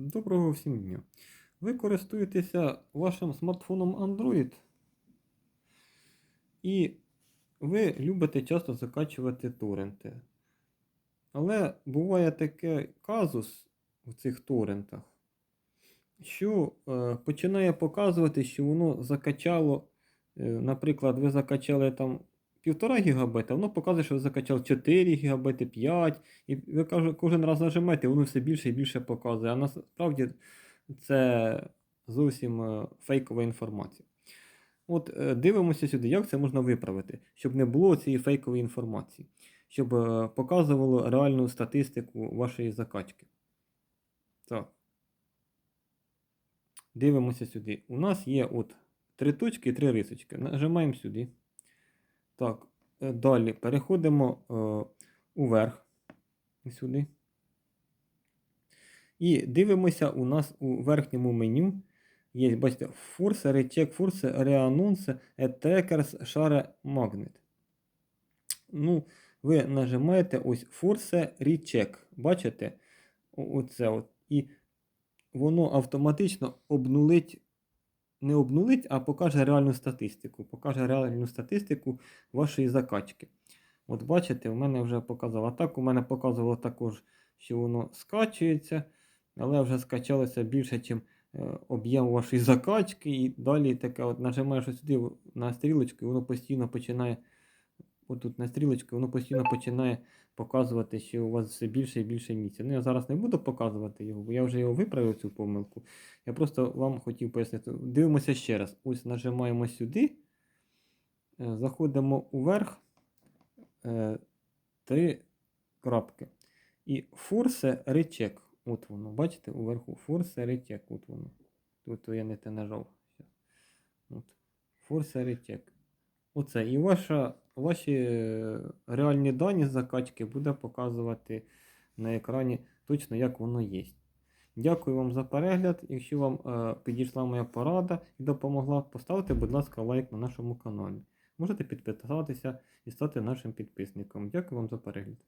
Доброго всім дня. Ви користуєтеся вашим смартфоном Android і ви любите часто закачувати торренти. Але буває таке казус в цих торрентах, що е, починає показувати, що воно закачало, е, наприклад, ви закачали там 1,5 ГБ, воно показує, що ви закачали 4 ГБ, 5 і ви кожен раз нажимаєте, воно все більше і більше показує. А насправді це зовсім е, фейкова інформація. От е, дивимося сюди, як це можна виправити, щоб не було цієї фейкової інформації, щоб е, показувало реальну статистику вашої закачки. Так. Дивимося сюди. У нас є от три точки і три рисочки. Нажимаємо сюди. Так, е, далі переходимо е, уверх. Сюди. І дивимося, у нас у верхньому меню є, бачите, Force, Recheck, Force, Reannounce, Attackers, Share Magnet. Ну, ви нажимаєте ось Force Recheck. Бачите? Оце от. І воно автоматично обнулить, не обнулить, а покаже реальну статистику. Покаже реальну статистику вашої закачки. От бачите, у мене вже показало. Так у мене показувало також, що воно скачується, але вже скачалося більше, ніж об'єм вашої закачки. І далі таке от нажимаєш сюди на стрілочку, і воно постійно починає. Отут на стрілочку, воно постійно починає показувати, що у вас все більше і більше місця. Ну, я зараз не буду показувати його, бо я вже його виправив цю помилку. Я просто вам хотів пояснити. Дивимося ще раз. Ось нажимаємо сюди, е, заходимо уверх, е, три крапки. І Force Recheck. От воно, бачите, уверху Force Recheck. От воно. Тут я не те нажав. От. Force Recheck. Оце. І ваша, ваші е, реальні дані закачки буде показувати на екрані точно, як воно є. Дякую вам за перегляд. Якщо вам е, підійшла моя порада і допомогла, поставте, будь ласка, лайк на нашому каналі. Можете підписатися і стати нашим підписником. Дякую вам за перегляд.